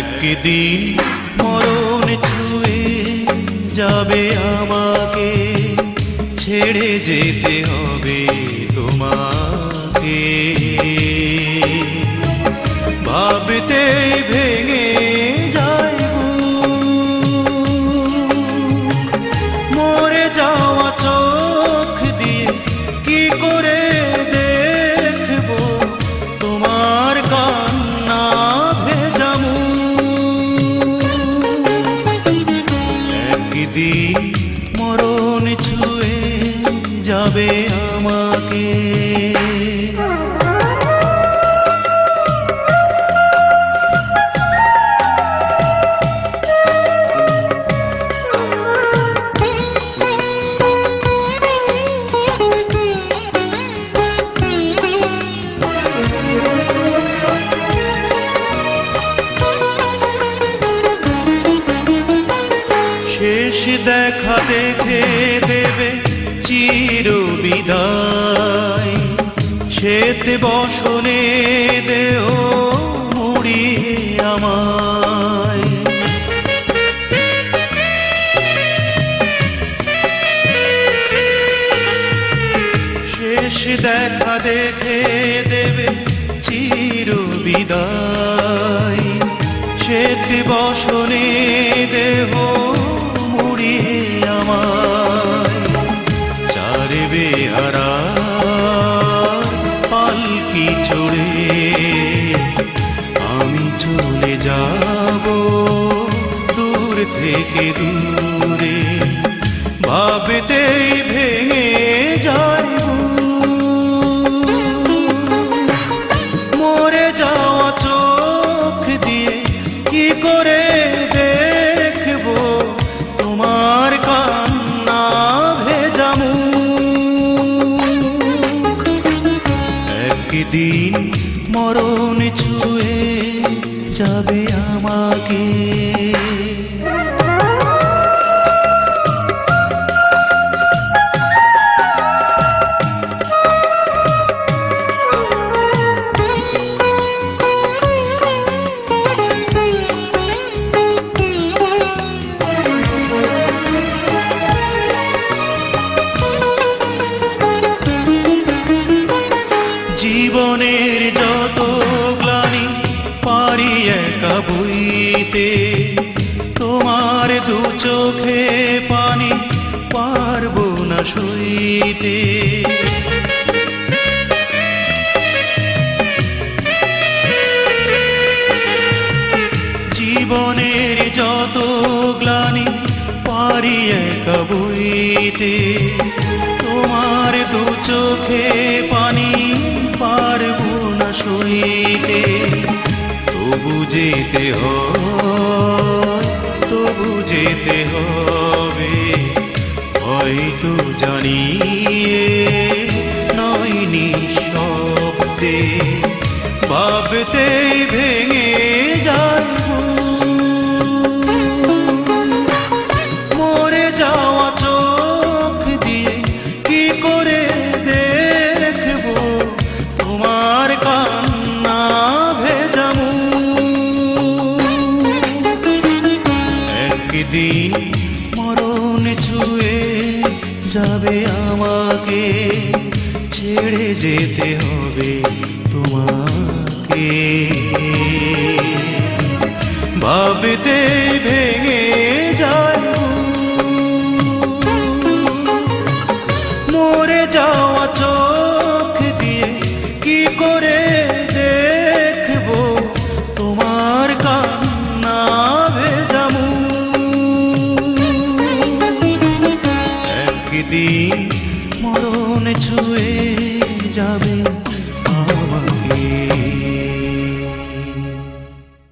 একদিন মরণ ছুঁয়ে যাবে আমাকে। ছেড়ে যেতে হবে তোমাকে। ভাবতে ভেঙে একদিন মরণ ছুঁয়ে যাবে আমাকে। দেখা দেখে দেবে চির বিদায় শ্বেতে বসনে দেহ মুড়িয়ে আমায়। শেষ দেখা দেখে দেবে চির বিদায় শ্বেত বসনে দেহ বেহারা পালকি আমি দূর থেকে দূরে। ভাবতেই ভেঙে যাবে আমাকে। জীবনের যত গ্লানি পারি একা তোমার দু চোখে পানি পারব না সইতে। জীবনের যত গ্লানি পারি একা তোমার দু চোখে যেতে হয় তবু যেতে হবে। হয়তো জানিয়ে নয় নিঃশব্দে ভাবতেই ভেঙে যাইব একদিন মরণ ছুঁয়ে যাবে আমাকে ছেড়ে যেতে হবে তোমাকে। ভাবতে ভেঙে একদিন মরণ ছুঁয়ে যাবে আমাকে।